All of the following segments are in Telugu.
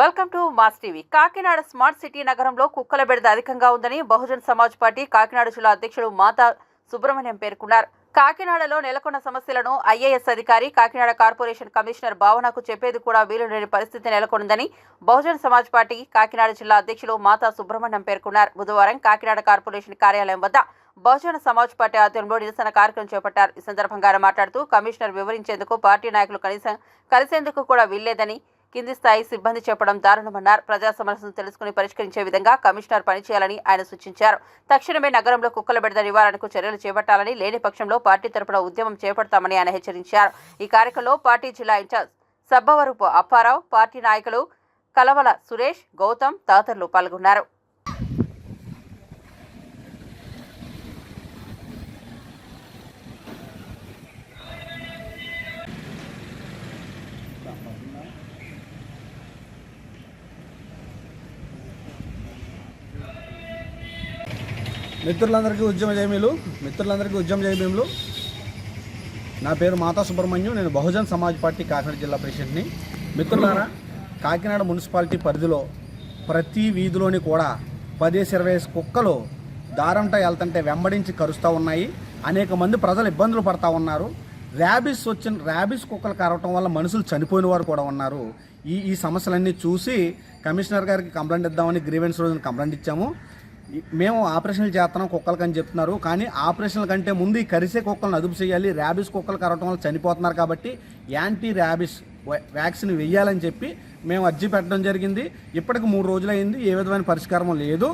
Welcome to mass TV. Kakinada smart city నగరంలో కుక్కల బెడద అధికంగా ఉందని బహుజన్ సమాజ్ పార్టీ కాకినాడ జిల్లా అధ్యక్షుడు మాతా సుబ్రహ్మణ్యం పేర్కొన్నారు. కాకినాడలో నెలకొన్న సమస్యలను ఐఏఎస్ అధికారి కాకినాడ కార్పొరేషన్ కమిషనర్ భావనకు చెప్పేది కూడా వీలులేని పరిస్థితి నెలకొందని బహుజన్ సమాజ్ పార్టీ కాకినాడ జిల్లా అధ్యక్షులు మాతా సుబ్రహ్మణ్యం పేర్కొన్నారు. బుధవారం కాకినాడ కార్పొరేషన్ కార్యాలయం వద్ద బహుజన సమాజ్ పార్టీ ఆధ్వర్యంలో నిరసన కార్యక్రమం చేపట్టారు. ఈ సందర్భంగా ఆయన మాట్లాడుతూ కమిషనర్ వివరించేందుకు పార్టీ నాయకులు కనీసం కలిసేందుకు కూడా వీల్లేదని కింది స్థాయి సిబ్బంది చెప్పడం దారుణమన్నారు. ప్రజా సమస్యను తెలుసుకుని పరిష్కరించే విధంగా కమిషనర్ పనిచేయాలని ఆయన సూచించారు. తక్షణమే నగరంలో కుక్కల బిడద నివారణకు చర్యలు చేపట్టాలని లేని పక్షంలో పార్టీ తరపున ఉద్యమం చేపడతామని ఆయన హెచ్చరించారు. ఈ కార్యక్రమంలో పార్టీ జిల్లా ఇన్ఛార్జ్ సబ్బవరూపు అప్పారావు పార్టీ నాయకులు కలవల సురేష్ గౌతమ్ తదితరులు పాల్గొన్నారు. మిత్రులందరికీ ఉద్యమ జయమీలు. మిత్రులందరికీ ఉద్యమ జయమీలు. నా పేరు మాతా సుబ్రహ్మణ్యం. నేను బహుజన్ సమాజ్ పార్టీ కాకినాడ జిల్లా ప్రెసిడెంట్ని. మిత్రులారా కాకినాడ మున్సిపాలిటీ పరిధిలో ప్రతి వీధిలోని కూడా పదేసి ఇరవై కుక్కలు దారంట వెళ్తుంటే వెంబడించి కరుస్తూ ఉన్నాయి. అనేక మంది ప్రజలు ఇబ్బందులు పడతా ఉన్నారు. ర్యాబిస్ వచ్చిన ర్యాబిస్ కుక్కలు కరవటం వల్ల మనుషులు చనిపోయిన వారు కూడా ఉన్నారు. ఈ ఈ సమస్యలన్నీ చూసి కమిషనర్ గారికి కంప్లైంట్ ఇద్దామని గ్రీవెన్స్ రోజున కంప్లైంట్ ఇచ్చాము. మేము ఆపరేషన్లు చేస్తున్నాం కుక్కలకి అని చెప్తున్నారు. కానీ ఆపరేషన్ల కంటే ముందు ఈ కరిసే కుక్కలను అదుపు చేయాలి ర్యాబిస్ కుక్కలు కరవటం వల్ల చనిపోతున్నారు కాబట్టి యాంటీ ర్యాబిస్ వ్యాక్సిన్ వెయ్యాలని చెప్పి మేము అర్జీ పెట్టడం జరిగింది. ఇప్పటికి మూడు రోజులు అయింది ఏ విధమైన పరిష్కారం లేదు.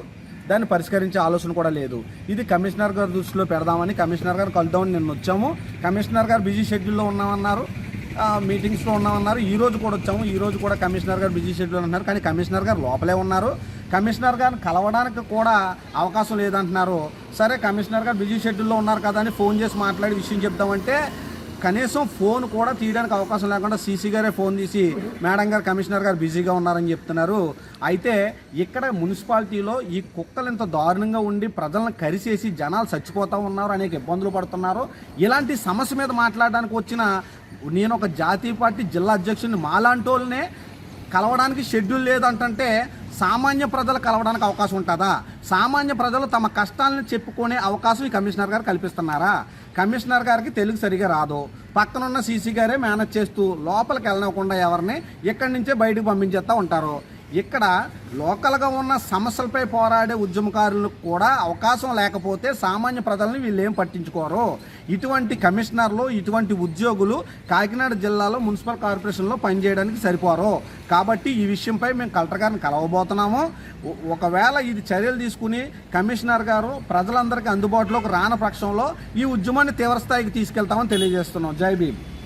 దాన్ని పరిష్కరించే ఆలోచన కూడా లేదు. ఇది కమిషనర్ గారి దృష్టిలో పెడదామని కమిషనర్ గారు కలుద్దామని నిన్న వచ్చాము కమిషనర్ గారు బిజీ షెడ్యూల్లో ఉన్నామన్నారు. మీటింగ్స్లో ఉన్నామన్నారు. ఈ రోజు కూడా వచ్చాము. ఈ రోజు కూడా కమిషనర్ గారు బిజీ షెడ్యూల్ అన్నారు కానీ కమిషనర్ గారు లోపలే ఉన్నారు. కమిషనర్ గారిని కలవడానికి కూడా అవకాశం లేదంటున్నారు. సరే కమిషనర్ గారు బిజీ షెడ్యూల్లో ఉన్నారు కదా అని ఫోన్ చేసి మాట్లాడి విషయం చెప్తామంటే కనీసం ఫోన్ కూడా తీయడానికి అవకాశం లేకుండా సీసీ గారే ఫోన్ తీసి మేడం గారు కమిషనర్ గారు బిజీగా ఉన్నారని చెప్తున్నారు. అయితే ఇక్కడ మున్సిపాలిటీలో ఈ కుక్కలు ఇంత దారుణంగా ఉండి ప్రజలను కరిసేసి జనాలు చచ్చిపోతూ ఉన్నారు అనేక ఇబ్బందులు పడుతున్నారు. ఇలాంటి సమస్య మీద మాట్లాడడానికి వచ్చిన నేను ఒక జాతీయ పార్టీ జిల్లా అధ్యక్షుడిని మాలాంటోళ్ళనే కలవడానికి షెడ్యూల్ లేదంటే సామాన్య ప్రజలు కలవడానికి అవకాశం ఉంటుందా? సామాన్య ప్రజలు తమ కష్టాలను చెప్పుకునే అవకాశం ఈ కమిషనర్ గారు కల్పిస్తున్నారా? కమిషనర్ గారికి తెలుగు సరిగా రాదు. పక్కనున్న సీసీ గారే మేనేజ్ చేస్తూ లోపలికి వెళ్ళనివ్వకుండా ఎవరిని ఇక్కడి నుంచే బయటకు పంపించేస్తూ ఉంటారు. ఇక్కడ లోకల్గా ఉన్న సమస్యలపై పోరాడే ఉద్యమకారులకు కూడా అవకాశం లేకపోతే సామాన్య ప్రజల్ని వీళ్ళు ఏం పట్టించుకోరు. ఇటువంటి కమిషనర్లు ఇటువంటి ఉద్యోగులు కాకినాడ జిల్లాలో మున్సిపల్ కార్పొరేషన్లో పనిచేయడానికి సరిపోరు. కాబట్టి ఈ విషయంపై మేము కలెక్టర్ గారిని కలవబోతున్నాము. ఒకవేళ ఇది చర్యలు తీసుకుని కమిషనర్ గారు ప్రజలందరికీ అందుబాటులోకి రాని పక్షంలో ఈ ఉద్యమాన్ని తీవ్రస్థాయికి తీసుకెళ్తామని తెలియజేస్తున్నాం. జై భీమ్.